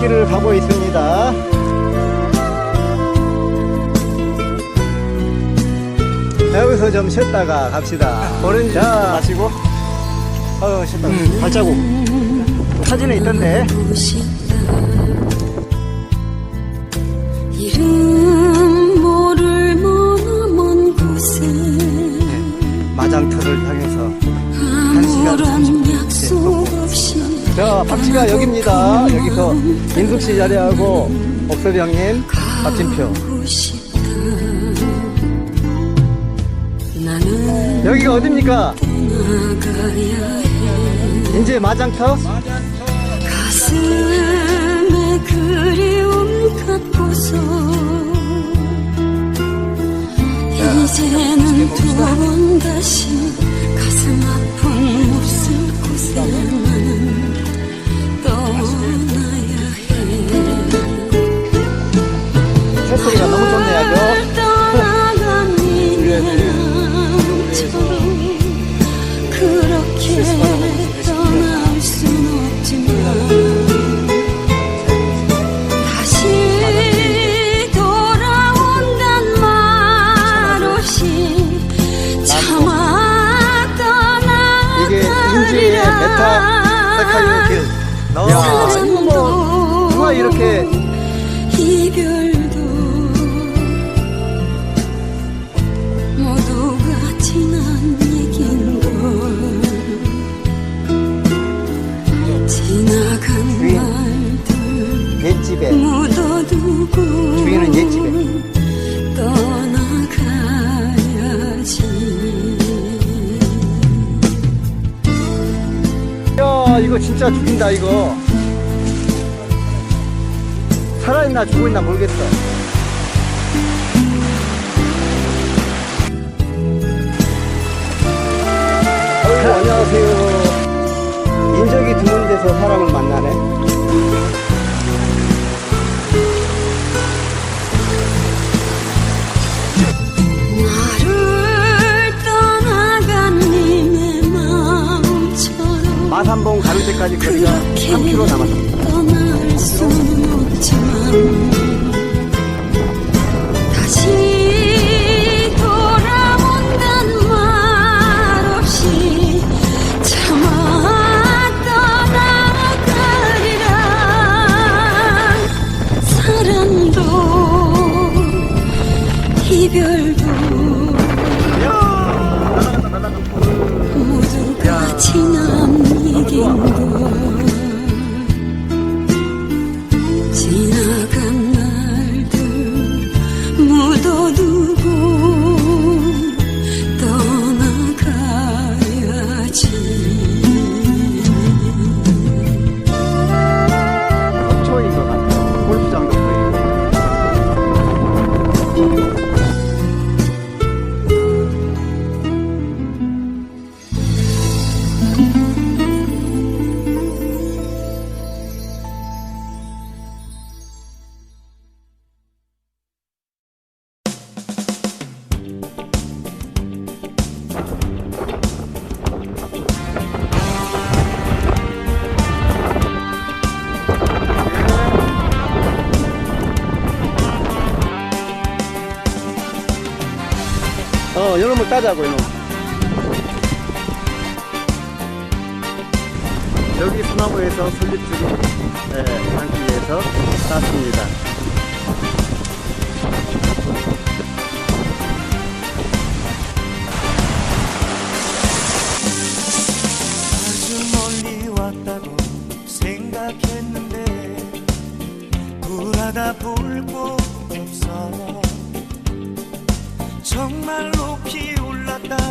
오르막길을 가고 있습니다. 여기서 좀 쉬었다가 갑시다. 오렌지 자, 마시고. 어, 쉬었다. 발자국. 사진에 있던데. 자, 박씨가 여기입니다. 여기서 인숙 씨 자리하고 옥섭이 형님, 박진표. 여기가 어딥니까? 이제 마장터? 가슴에 그리움 갖고서 이제는 두 번 다시 가슴 아 새소리가 너무 좋네, 아주. 떠나간 인연처럼 그렇게 떠날 순 없지만 메타 사카이오 길. 야, 이거 뭐, 누가 이렇게 주인은 옛집에. 떠나가야지 야 이거 진짜 죽인다 이거. 살아있나 죽어있나 모르겠어. 아이고 안녕하세요. 인적이 드문 데서 사람을 만나 마산봉 가는 데까지 거리가 3km 남았습니다. 떠날 수는 없지만 다시 돌아온단 말 없이 차마 떠나가리라. 사랑도 이별 不 어, 요놈을 따자고, 요놈. 여기 소나무에서 솔잎줄이, 예, 담기 위해서 땄습니다. 아주 멀리 왔다고 생각했는데 볼곳 없어 정말 높이 올랐다